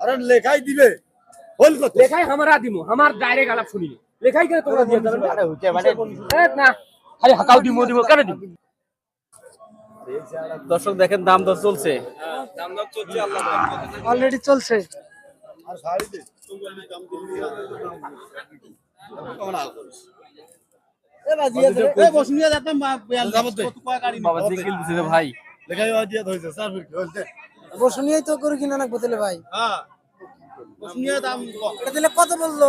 আরে লেখাই দিবে। হল কত লেখাই হামারা দিমু আমার ডাইরেক্ট আলাপ শুনি লেখাই করে তোমরা দিয়ে যাবে? এ, না খালি হাকাও দিমু দিমু কেন দিমু? দর্শক দেখেন দাম দর চলছে। অলরেডি চলছে। আর শাড়ি দে দাম দিবি ভাই লেখাই দিয়া ধইছে স্যার বসুনিয়াই তো করে কিনা নাকবো তাহলে ভাই। হ্যাঁ। দাম কত বলল?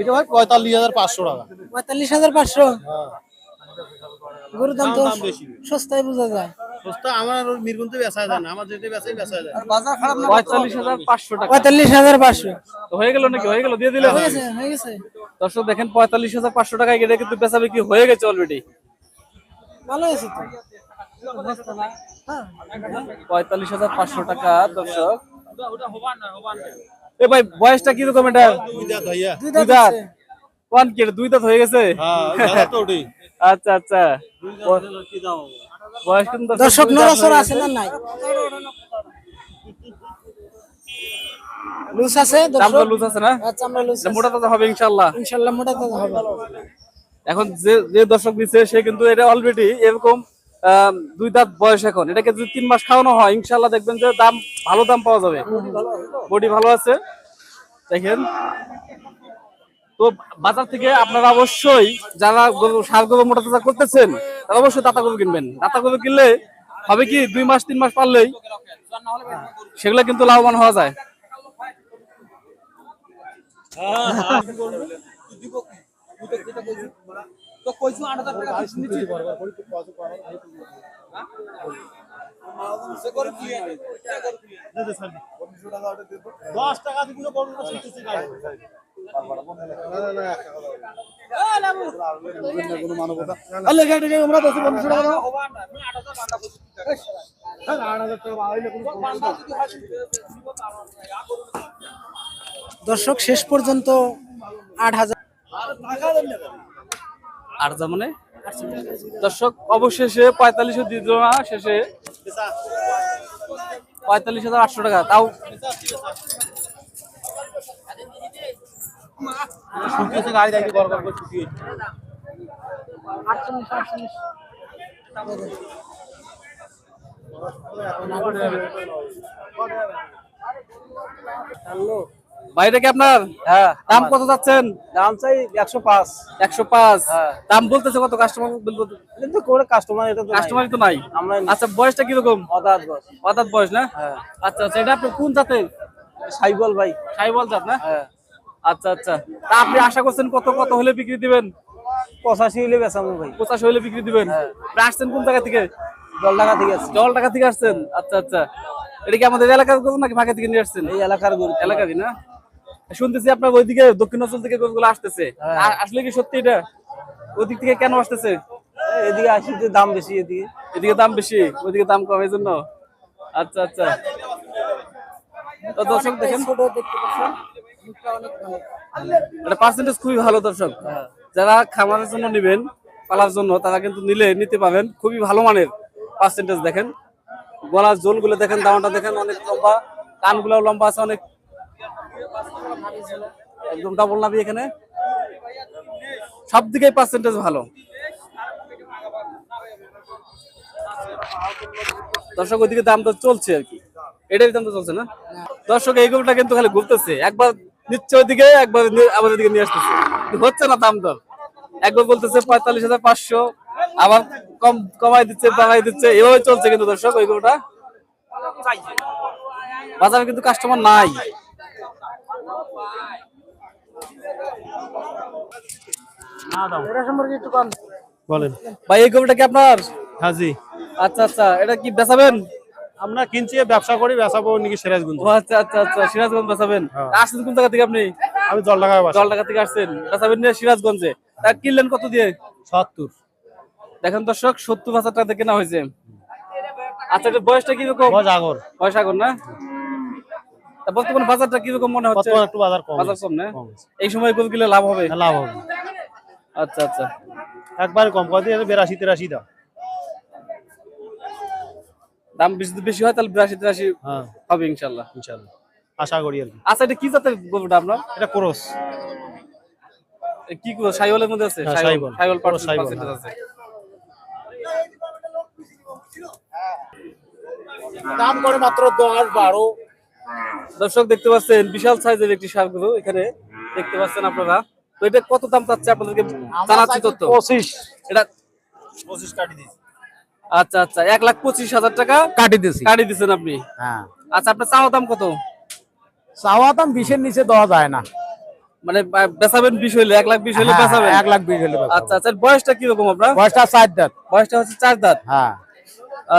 এটা ভাই পঁয়তাল্লিশ হাজার পাঁচশো টাকা। পঁয়তাল্লিশ হাজার পাঁচশো? হ্যাঁ। গরুর দাম তো সস্তায় বোঝা যায়। সস্তা আমার আর মিরগুনতে বেচা যায় না। আমার যেতে বেচাই বেচা যায়। বাজার খারাপ না? পঁয়তাল্লিশ হাজার পাঁচশো টাকা। পঁয়তাল্লিশ হাজার পাঁচশো। তো হয়ে গেল নাকি? হয়ে গেল? দিয়ে দিলে হয়ে গেছে হয়ে গেছে। দর্শক দেখেন পঁয়তাল্লিশ হাজার পাঁচশো টাকা এটা কিন্তু বেচা বিক্রি হয়ে গেছে অলরেডি ভালো আছে তো। পঁয়তাল্লিশ হাজার পাঁচশো টাকা দর্শক। এ ভাই বয়সটা কীরকম এটা? দুই দাঁত। কোন কি এটা? দুই দাঁত হয়ে গেছে? হ্যাঁ দাদা তো ওটাই। আচ্ছা আচ্ছা। বয়স কিন্তু দর্শক নড়াচড়া আছে না নাই? লুজ আছে দাম লুজ আছে না? লুজ মোটা তাজা হবে ইনশাল্লাহ ইনশাল্লাহ মোটা হবে। এখন যে যে দর্শক দিচ্ছে সে কিন্তু এটা অলরেডি এরকম দুই দাঁত বয়স এখন। এটাকে যদি তিন মাস খাওয়ানো হয় ইনশাল্লাহ দেখবেন যে দাম, ভালো দাম পাওয়া যাবে। বডি ভালো আছে। দেখেন। তো বাজার থেকে আপনারা অবশ্যই যারা সার গরু, মোটা তাজা করতেছেন, তারা অবশ্যই দাতা গরু কিনবেন। দাতা গরু কিনলে হবে কি, দুই মাস, তিন মাস পারলেই সেগুলো কিন্তু লাভবান হওয়া যায়। দশ টাকা দিবি বড় না দশ টাকা আট হাজার। দর্শক শেষ পর্যন্ত আট হাজার আর যা মানে? দর্শক অবশেষে পঁয়তাল্লিশ দিল না শেষে পঁয়তাল্লিশ হাজার আটশো টাকা। তাও শুনতেছে বাইরে কি আপনার? হ্যাঁ দাম কত যাচ্ছেন? দাম চাই একশো পাঁচ। একশো পাঁচ। হ্যাঁ। দাম বলতেছে কত? কাস্টমার কিন্তু কাস্টমার এটা তো কাস্টমারই তো নাই? আচ্ছা বয়সটা কীরকম? অদাত বয়স। না? হ্যাঁ। আচ্ছা আচ্ছা এটা আপনি কোন জাতের? সাইবল ভাই। সাইবল জাত না? আচ্ছা আচ্ছা। তা আপনি আশা করছেন কত কত হলে বিক্রি দিবেন? পঁচাশি হইলে বেচামো ভাই। পঁচাশি হলে বিক্রি দিবেন? হ্যাঁ। আসছেন কোন জায়গা থেকে? জল টাকা ঠিক আছে জল টাকা থেকে আসছেন? আচ্ছা আচ্ছা। এটা কি আমাদের এলাকার গরু নাকি ফাঁকা থেকে নিয়ে আসছেন? এই এলাকার গরু। এলাকারই না? শুনতেছি আপনার ওইদিকে দক্ষিণ অঞ্চল থেকে গরুগুলো আসতেছে। হ্যাঁ। আসলে কি সত্যি এটা? ওদিক থেকে কেন আসতেছে? এদিকে আসি যে দাম বেশি এদিকে। এদিকে দাম বেশি? ওইদিকে দাম কম এই জন্য আচ্ছা আচ্ছা। তো দর্শক দেখেন। ভালো। এটা পার্সেন্টেজ খুবই ভালো দর্শক। যারা খামারের জন্য নেবেন পালার জন্য তারা কিন্তু নিলে নিতে পাবেন খুবই ভালো মানের পার্সেন্টেজ দেখেন। গলার জোলগুলো দেখেন দামটা দেখেন অনেক লম্বা। কানগুলো লম্বা আছে অনেক একদম ডাবল এখানে। সব পার্সেন্টেজ ভালো। দর্শক, ওইদিকে দাম তো চলছে আর কি। দাম তো চলছে না? দর্শক কিন্তু খালি ঘুরতেছে। একবার নিচ্ছে ওইদিকে, একবার নিয়ে আসতেছে। হচ্ছে না দাম দর। একবার বলতেছে পঁয়তাল্লিশ হাজার পাঁচশো, আবার কম কমাই দিচ্ছে বাড়াই দিচ্ছে। এভাবে চলছে কিন্তু দর্শক, ওই গরুটা। বাজারে কিন্তু কাস্টমার নাই এটা সম্পর্কে একটু কম বলেন। ভাই এই গরুটা কি আপনার? হাজি। আচ্ছা আচ্ছা এটা কি বেচাবেন? আমরা কিনছি ব্যবসা করি বেচাবো নাকি সিরাজগঞ্জ। আচ্ছা আচ্ছা আচ্ছা সিরাজগঞ্জ বেচাবেন। হ্যাঁ। আসছেন কোন জায়গা থেকে আপনি? আমি থেকে আসছেন। বেচাবেন নিয়ে সিরাজগঞ্জে। তা কিনলেন কত দিয়ে? সত্তর। দেখেন দর্শক সত্তর হাজার টাকা কেনা হয়েছে। আচ্ছা এটা বয়সটা কীরকম? আগর। বয়স আগুন না? বর্তমান বাজারটা কীরকম মনে হচ্ছে? বর্তমানে একটু বাজার কম বাজার কম না? এই সময় গরু কিনলে লাভ হবে? লাভ হবে। আচ্ছা আচ্ছা। একবারে কম। কত দিয়ে বেরাশি তেরাশি দাও দাম বেশি বেশি হয় তাহলে বিরাশি তিরাশি হ্যাঁ। হবে ইনশাল্লাহ। ইনশাআল্লাহ আশা করি আর কি। আচ্ছা এটা কি জাতের গরুটা আপনার? এটা ক্রস। কি গরু সাইওয়ালের মধ্যে আছে? হ্যাঁ, সাইওয়াল সাইওয়াল। সাইওয়াল পার্সেন্ট পার্সেন্টেজ হ্যাঁ। আছে। দাম করে মাত্র দশ বারো। দর্শক দেখতে পাচ্ছেন বিশাল সাইজের একটি সার গরু এখানে দেখতে পাচ্ছেন আপনারা। তো এটা কত দাম চাচ্ছে আপনাদেরকে জানাচ্ছি তথ্য? পঁচিশ। এটা পঁচিশ কাটি দিয়েছি। আচ্ছা আচ্ছা এক লাখ পঁচিশ হাজার টাকা কাটি দিয়েছি। কাটি দিচ্ছেন আপনি? হ্যাঁ। আচ্ছা আপনার চাওয়া দাম কত? চাওয়া দাম বিশের নিচে দেওয়া যায় না। মানে বেচাবেন বিশ হইলে এক লাখ বিশ হইলে হ্যাঁ, বেচাবেন? এক লাখ বিশ হলে আচ্ছা আচ্ছা বয়সটা কীরকম আপনার? বয়সটা চার দাঁত। বয়সটা হচ্ছে চার দাঁত? হ্যাঁ।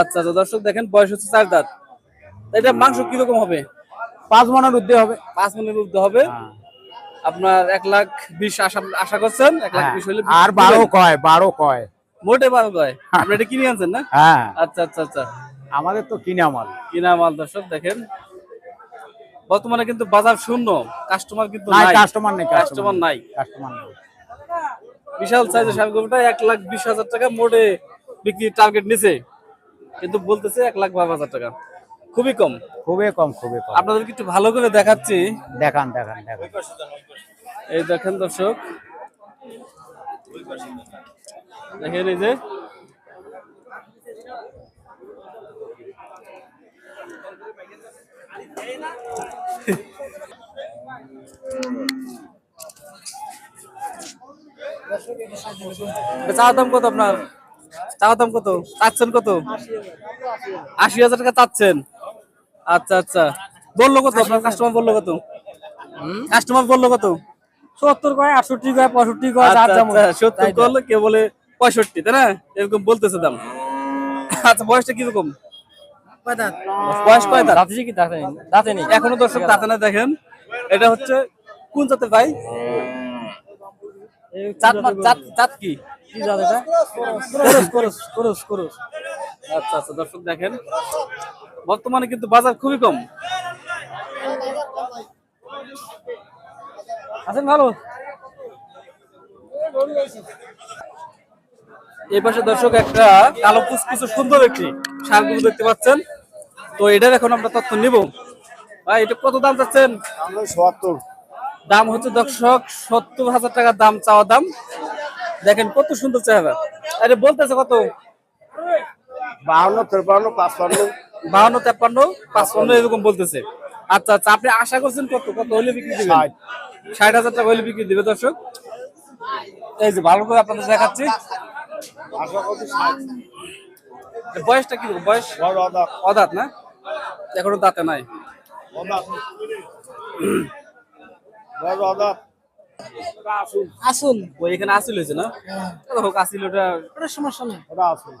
আচ্ছা আচ্ছা দর্শক দেখেন বয়স হচ্ছে চার দাঁত। এটা মাংস কীরকম হবে? পাঁচ মনের উদ্যোগ হবে। পাঁচ মনের উর্ধ হবে। হ্যাঁ। আপনার এক লাখ বিশ আশা আশা করছেন এক লাখ হ্যাঁ। বিশ হইলে আর বারো কয় বারো কয়। মোটে বারো কয়। আপনি এটা কিনে আনছেন না? হ্যাঁ। আচ্ছা আচ্ছা আচ্ছা। আমাদের তো কিনা মাল। কিনা মাল দর্শক দেখেন। বর্তমানে কিন্তু বাজার শূন্য। কাস্টমার কিন্তু নাই কাস্টমার নেই কাস্টমার নাই। কাস্টমার নেই। বিশাল সাইজের সার গরুটা এক লাখ বিশ হাজার টাকা মোটে বিক্রি টার্গেট নিছে। কিন্তু বলতেছে এক লাখ বারো হাজার টাকা। খুবই কম? খুবই কম খুবই কম। আপনাদেরকে একটু ভালো করে দেখাচ্ছি। দেখান দেখান দেখান। এই দেখেন দর্শক। দেখেন এই যে। চাওয়া দাম কত আপনার? চাওয়া দাম কত? চাচ্ছেন কত? আশি হাজার টাকা চাচ্ছেন। আচ্ছা আচ্ছা। বলল কত? আপনার কাস্টমার বলল কত? কাস্টমার বলল কত? সত্তর কয় আটষট্টি কয় পঁয়ষট্টি কয় আচ্ছা, আচ্ছা, সত্তর করলে কেউ বলে পঁয়ষট্টি তাই না? এরকম বলতেছে দাম। আচ্ছা বয়সটা কীরকম? বয়স কয় দাঁত? কি দাঁতে নেই? এখনও দর্শক দাঁতে না দেখেন। এটা হচ্ছে কোন জাতের ভাই? জাত কি? কি জাত এটা? করস করস করস করস। আচ্ছা আচ্ছা দর্শক দেখেন। বর্তমানে কিন্তু বাজার খুবই কম। আছেন ভালো? এই পাশে দর্শক একটা কালো কুচকুচো সুন্দর একটি সারগুলো দেখতে পাচ্ছেন। তো এটার এখন আমরা তথ্য নিব। ভাই এটা কত দাম চাচ্ছেন? সত্তর। দাম হচ্ছে দর্শক সত্তর হাজার টাকা দাম চাওয়া দাম। দেখেন কত সুন্দর চেহারা। আরে বলতেছে কত? বাহান্ন তেপান্ন পাঁচপান্ন। বাহান্ন তেপ্পান্ন পাঁচপান্ন এরকম বলতেছে। আচ্ছা আচ্ছা আপনি আশা করছেন কত? কত হলে বিক্রি দিবেন? ষাট। হাজার টাকা হলে বিক্রি দিবে দর্শক। এই যে ভালো করে আপনাদের দেখাচ্ছি। বয়সটা কি? বয়স? অদাঁত না? এখনও দাঁতে নাই। আসুন। ওই এখানে আসিল হয়েছে না? হোক আসিল ওটা ওটা সমস্যা নেই। ওটা আছে